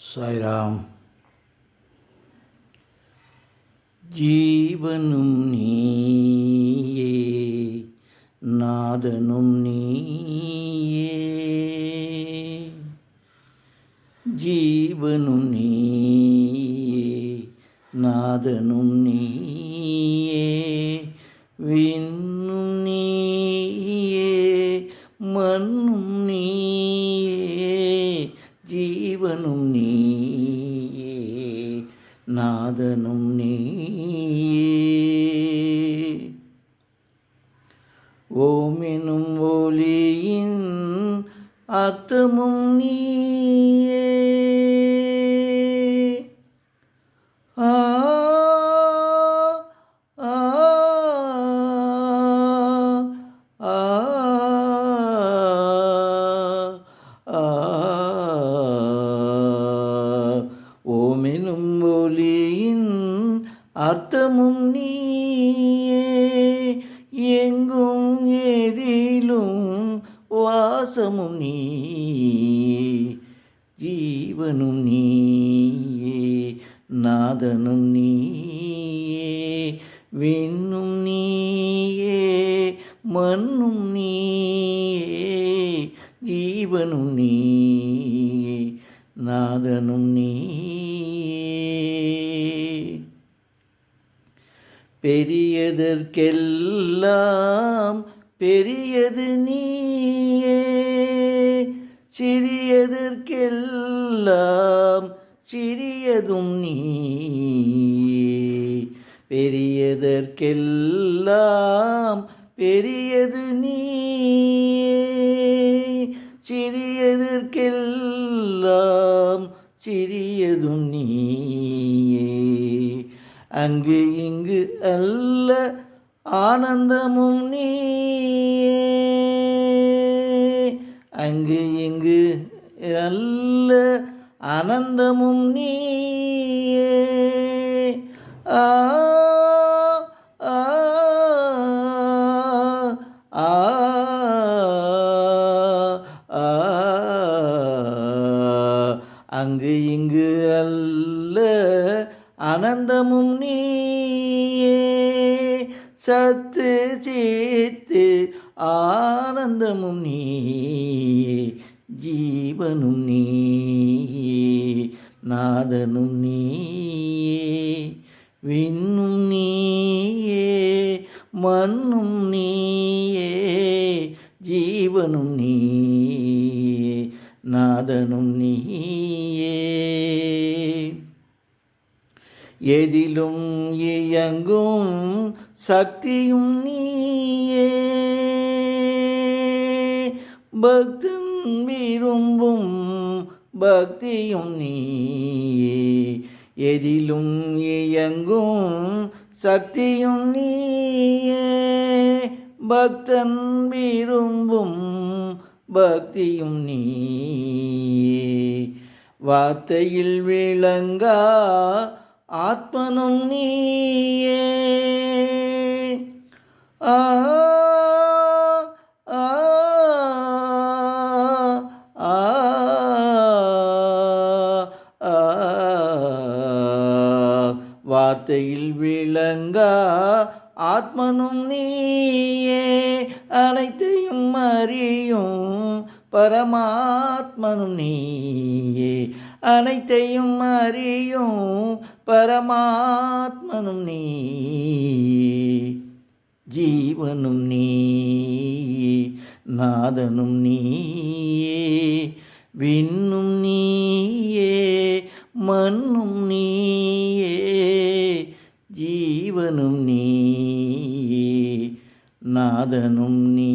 சாய்ராம். ஜீவனும் நீயே நாதனும் நீயே. ஜீவனும் நீயே நாதனும் நீயே. விண்ணும் நீயே மண்ணும் நீயே. ஜீவனும் நீ நாதனும் நீயே ஓமெனும் ஒளியின் அர்த்தமும் நீயே ஆ ஆ ஆ நாதனும் நீயே நாதனும் நீயே விண்ணும் நீயே மண்ணும் நீயே ஜீவனும் நீயே நாதனும் நீயே. பெரியதற்கெல்லாம் பெரியது நீ. சிறியதற்கெல்லாம் சிறியதும் நீ. பெரியதற்கெல்லாம் பெரியது நீ. சிறியதற்கெல்லாம் சிறியதும் நீயே அங்கு இங்கு அல்ல ஆனந்தமும் நீயே அங்கு இங்கு அல்ல ஆனந்தமும் நீயே. ஆ ஆ அங்கு இங்கு அல்ல ஆனந்தமும் நீயே. சத்து சீத்து ஆனந்தமும் நீயே ஜீவனும் நீயே நாதனும் நீயே விண்ணும் நீயே மண்ணும் நீயே ஜீவனும் நீயே நாதனும் நீயே எதிலும் இயங்கும் சக்தியும் நீயே. பக்தன் விரும்பும் பக்தியும் நீயே எதிலும் இயங்கும் சக்தியும் நீயே பக்தன் விரும்பும் பக்தியும் நீயே வார்த்தையில் விளங்கா ஆத்மனும் நீயே ஆ ஆ வார்த்தையில் விளங்கா ஆத்மனும் நீயே அனைத்தையும் அறியும். பரமாத்மனும் நீயே அனைத்தையும் அறியும். பரமாத்மனும் நீயே ஜீவனும் நீயே நாதனும் நீயே விண்ணும் നാദനും നീ